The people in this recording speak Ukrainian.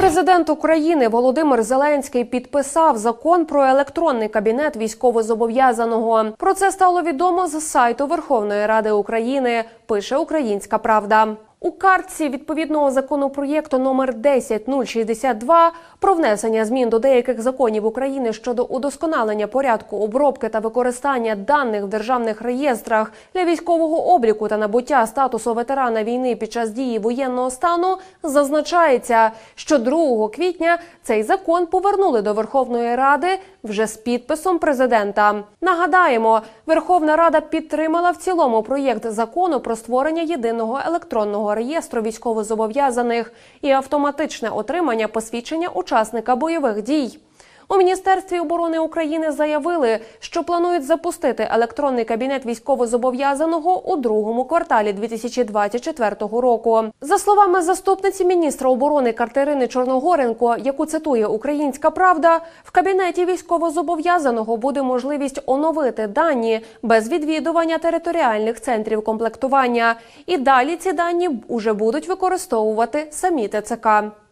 Президент України Володимир Зеленський підписав закон про електронний кабінет військовозобов'язаного. Про це стало відомо з сайту Верховної Ради України. Пише Українська Правда. У картці відповідного законопроєкту номер 10062 про внесення змін до деяких законів України щодо удосконалення порядку обробки та використання даних в державних реєстрах для військового обліку та набуття статусу ветерана війни під час дії воєнного стану зазначається, що 2 квітня цей закон повернули до Верховної Ради вже з підписом президента. Нагадаємо, Верховна Рада підтримала в цілому проєкт закону про створення єдиного електронного реєстру військовозобов'язаних і автоматичне отримання посвідчення учасника бойових дій. У міністерстві оборони України заявили, що планують запустити електронний кабінет військовозобов'язаного у другому кварталі 2024 року. За словами заступниці міністра оборони Картерини Чорногоренко, яку цитує Українська Правда, в кабінеті військовозобов'язаного буде можливість оновити дані без відвідування територіальних центрів комплектування. І далі ці дані уже будуть використовувати самі ТЦК.